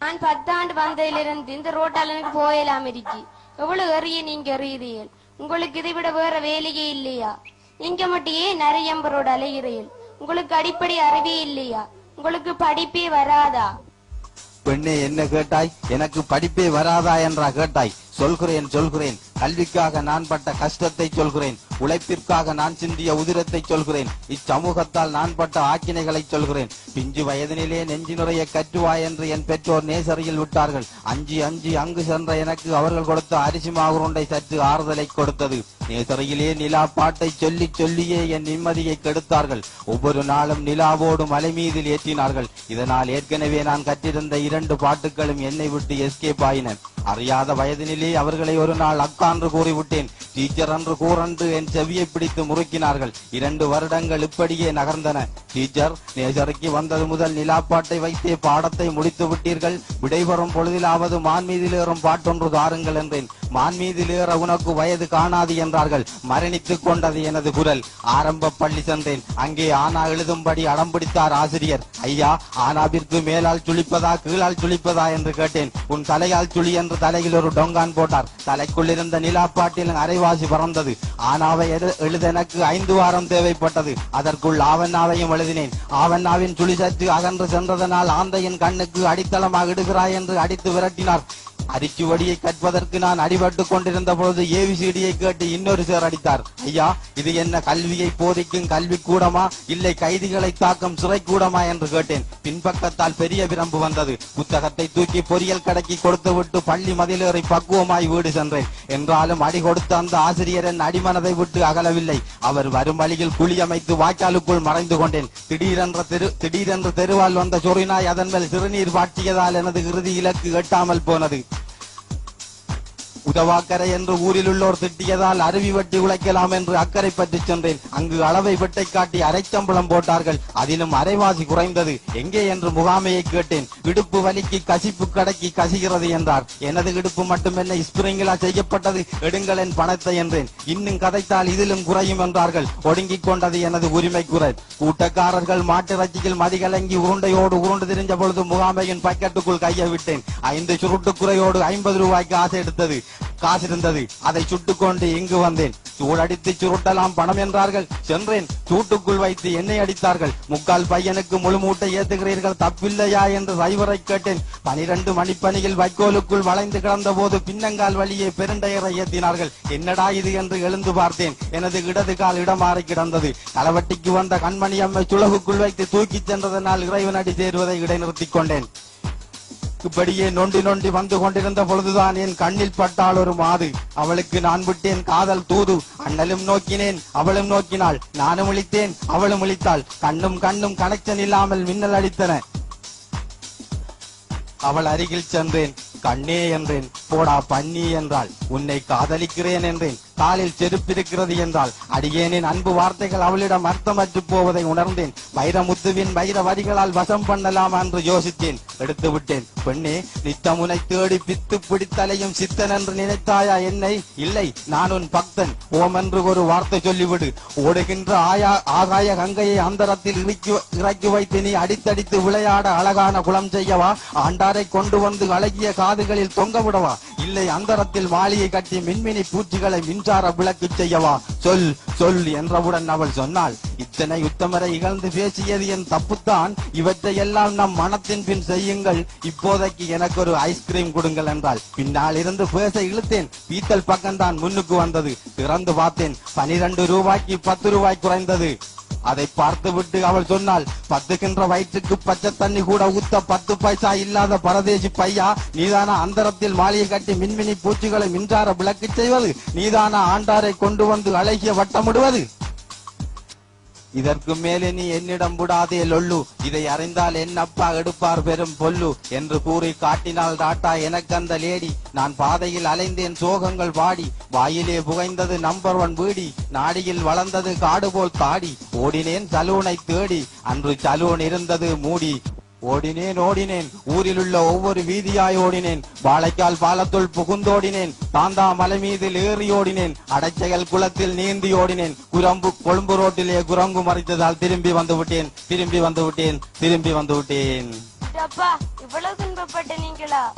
நான் பத்தாண்டு வந்ததிலிருந்து இந்த ரோட்டால எனக்கு போயலாம் இருக்கு எவ்வளவு எறிய நீங்க எறியுறீர்கள் உங்களுக்கு இதை விட வேற வேலையே இல்லையா? நீங்க மட்டும் ஏன் நிறைய ரோடு அலைகிறீர்கள்? உங்களுக்கு அடிப்படை அறிவே இல்லையா? உங்களுக்கு படிப்பே வராதா? பெண்ணே என்ன கேட்டாய்? எனக்கு படிப்பே வராதா என்றா கேட்டாய்? சொல்கிறேன் சொல்கிறேன். கல்விக்காக நான் பட்ட கஷ்டத்தை சொல்கிறேன். உழைப்பிற்காக நான் சிந்திய உதிரத்தை சொல்கிறேன். இச்சமூகத்தால் நான் பட்ட ஆக்கினைகளை சொல்கிறேன். பிஞ்சு வயதினிலே நெஞ்சு நிறைய கற்றுவா என்று என் பெற்றோர் நேசரியில் விட்டார்கள். அஞ்சு அஞ்சு அங்கு சென்ற எனக்கு அவர்கள் கொடுத்த அரிசி மாகுருண்டை சற்று ஆறுதலை கொடுத்தது. நேசரியிலே நிலா பாட்டை சொல்லி சொல்லியே என் நிம்மதியை கெடுத்தார்கள். ஒவ்வொரு நாளும் நிலாவோடு மலை மீதில் ஏற்றினார்கள். இதனால் ஏற்கனவே நான் கற்றிருந்த இரண்டு பாட்டுகளும் என்னை விட்டு எஸ்கேப் ஆயின. அறியாத வயதினிலே அவர்களை ஒரு நாள் அக்கா என்று கூறிவிட்டேன். டீச்சர் என்று கூறன்று என் செவியை பிடித்து முறுக்கினார்கள். இரண்டு வருடங்கள் இப்படியே நகர்ந்தன. டீச்சர் நேசருக்கு வந்தது முதல் நிலாப்பாட்டை வைத்தே பாடத்தை முடித்து விட்டீர்கள் விடைபெறும் பொழுதிலாவது மான் மீதில் ஏறும் பாட்டொன்று தாருங்கள் என்றேன். மான் மீதில் ஏற உனக்கு வயது காணாது என்றார்கள். மரணித்துக் கொண்டது எனது குரல். ஆரம்ப பள்ளி சென்றேன் அங்கே ஆனா எழுதும்படி அடம் பிடித்தார் ஆசிரியர். ஐயா ஆனாவிற்கு மேலால் சுழிப்பதா கீழால் சுழிப்பதா என்று கேட்டேன். உன் தலையால் சுழி என்று தலையில் ஒரு டொங்கான் போட்டார். தலைக்குள் இருந்த நிலாப்பாட்டில் அரைவாசி பறந்தது. ஆனாவை எழுத எனக்கு ஐந்து வாரம் தேவைப்பட்டது. அதற்குள் ஆவண்ணாவையும் எழுதினேன். ஆவண்ணாவின் சுழி சற்று அகன்று சென்றதனால் ஆந்தையின் கண்ணுக்கு அடித்தளமாக இடுகிறாய் என்று அடித்து விரட்டினார். அரிச்சுவடியை கற்பதற்கு நான் அடிபட்டு கொண்டிருந்த பொழுது ஏவிசிடியை கேட்டு இன்னொரு சேர் அடித்தார். ஐயா இது என்ன கல்வியை போதிக்கும் கல்வி கூடமா இல்லை கைதிகளை தாக்கும் சிறை கூடமா என்று கேட்டேன். பின்பக்கத்தால் பெரிய விரம்பு வந்தது. புத்தகத்தை தூக்கி பொரியல் கடைக்கு கொடுத்து விட்டு பள்ளி மதிலேறி பக்குவமாய் வீடு சென்றேன். என்றாலும் அடி கொடுத்த அந்த ஆசிரியர் என் அடிமனதை விட்டு அகலவில்லை. அவர் வரும் வழியில் குழி அமைத்து வாய்க்காலுக்குள் மறைந்து கொண்டேன். திடீரென்ற தெரு திடீரென்று தெருவால் வந்த சொறினாய் அதன் மேல் சிறுநீர் பாட்டியதால் எனது இறுதி இலக்கு எட்டாமல் போனது. உதவாக்கரை என்று ஊரில் உள்ளோர் திட்டியதால் அருவி வெட்டி உழைக்கலாம் என்று அக்கறை பற்றி சென்றேன். அங்கு அளவை வெட்டை காட்டி அரைச்சம்பளம் போட்டார்கள். அதிலும் அரைவாசி குறைந்தது. எங்கே என்று முகாமையை கேட்டேன். இடுப்பு வலிக்கு கசிப்பு கடைக்கு கசிகிறது என்றார். எனது இடுப்பு மட்டுமென்ன ஸ்பிரிங்கிலா செய்யப்பட்டது. எடுங்கள் என் பணத்தை என்றேன். இன்னும் கதைத்தால் இதிலும் குறையும் என்றார்கள். ஒடுங்கிக் கொண்டது எனது உரிமை குரல். கூட்டக்காரர்கள் மாட்டிறைச்சியில் மதிகலங்கி உருண்டையோடு உருண்டு திரிஞ்ச பொழுது முகாமையின் பக்கெட்டுக்குள் கையை விட்டேன். ஐந்து சுருட்டு குறையோடு ஐம்பது ரூபாய்க்கு ஆசை எடுத்தது. காசிருந்தது. அதை சுட்டுக்கொண்டு இங்கு வந்தேன். சூடடித்து சுருட்டலாம் பணம் என்றார்கள். சென்றேன். சூட்டுக்குள் வைத்து என்னை அடித்தார்கள். முக்கால் பையனுக்கு முழு மூட்டை ஏத்துகிறீர்கள். தப்பில்லையா என்று சைவரை கேட்டேன். பனிரெண்டு மணிப்பணியில் வைக்கோலுக்குள் வளைந்து கிடந்த போது பின்னங்கால் வழியே பெருண்டையரை ஏத்தினார்கள். என்னடா இது? என்று எழுந்து பார்த்தேன். எனது இடது கால் இடமாறி கிடந்தது. களவட்டிக்கு வந்த கண்மணி அம்மை சுளவுக்குள் வைத்து தூக்கிச் சென்றதனால் இறைவனடி சேருவதை இடைநிறுத்திக் கொண்டேன். இப்படியே நொண்டி நொண்டி வந்து கொண்டிருந்த பொழுதுதான் என் கண்ணில் பட்டாள் ஒரு மாது. அவளுக்கு நான் விட்டேன் காதல் தூது. அண்ணலும் நோக்கினேன் அவளும் நோக்கினாள். நானும் ஒழித்தேன் அவளும் ஒழித்தாள் கண்ணும் கண்ணும் கனெக்ஷன் இல்லாமல் மின்னல் அடித்தன. அவள் அருகில் சென்றேன் கண்ணே என்றேன். போடா பன்னி என்றாள். உன்னை காதலிக்கிறேன் என்றேன். காலில் செருப்பிருக்கிறது என்றால் அடியேனின் அன்பு வார்த்தைகள் அவளிடம் அர்த்தமற்று போவதை உணர்ந்தேன். வைரமுத்துவின் வைர வரிகளால் வசம் பண்ணலாம் என்று யோசித்தேன். எடுத்து விட்டேன். பெண்ணே நித்தமுனை தேடி பித்து பிடித்தலையும் சித்தன் என்று நினைத்தாயா என்னை? இல்லை நான் உன் பக்தன். ஓம் என்று ஒரு வார்த்தை சொல்லிவிடு. ஓடுகின்ற ஆயா ஆகாய கங்கையை அந்தரத்தில் இறக்கி இறக்கி வைத்து நீ அடித்தடித்து விளையாட அழகான குளம் செய்யவா? ஆண்டாரை கொண்டு வந்து அழகிய காதுகளில் தொங்க விடவா? இல்லை அந்தரத்தில் மாளிகை கட்டி மின்மினி பூச்சிகளை மின்சார விளக்கு செய்யவா? சொல் சொல் என்றவுடன் அவள் சொன்னாள். இத்தனை உத்தமரை இகழ்ந்து பேசியது என் தப்புத்தான். இவற்றை எல்லாம் நம் மனத்தின் பின் செய்யுங்கள். இப்போதைக்கு எனக்கு ஒரு ஐஸ்கிரீம் கொடுங்கள் என்றாள். பின்னால் இருந்து பேச இழுத்தேன். பீத்தல் பக்கம்தான் முன்னுக்கு வந்தது. திறந்து பார்த்தேன். பனிரெண்டு ரூபாய்க்கு பத்து ரூபாய் குறைந்தது. அதை பார்த்துவிட்டு அவள் சொன்னாள் பத்துகின்ற வயிற்றுக்கு பச்சை தண்ணி கூட ஊத்த பத்து பைசா இல்லாத பரதேசி பையா நீதானா அந்தரத்தில் மாளிகை கட்டி மின்மினி பூச்சிகளை மின்சார விளக்கு செய்வது? நீதானா ஆண்டாரை கொண்டு வந்து அழகிய வட்டமிடுவது? இதற்கு மேலே நீ என்னிடம் விடாதே லொல்லு. இதை அறிந்தால் என் அப்பா எடுப்பார் பெரும் பொல்லு என்று கூறி காட்டினால் டாட்டா எனக்கு அந்த லேடி. நான் பாதையில் அலைந்தேன் சோகங்கள் வாடி. வாயிலே புகைந்தது நம்பர் ஒன் வீடி. நாடியில் வளர்ந்தது காடு போல் தாடி. ஓடினேன் சலூனை தேடி. அன்று சலூன் இருந்தது மூடி. ஓடினேன் ஓடினேன். ஊரில் உள்ள ஒவ்வொரு வீதியாய் ஓடினேன். வாழைக்கால் பாலத்துள் புகுந்தோடினேன். தாந்தா மலை மீது ஏறி ஓடினேன். அடைச்சைகள் குளத்தில் நீந்தி ஓடினேன். குரம்பு கொழும்பு ரோட்டிலே குரங்கு மறைத்ததால் திரும்பி வந்து விட்டேன். திரும்பி வந்து விட்டேன். திரும்பி வந்து விட்டேன். இவ்வளவு துன்பப்பட்ட நீங்களா?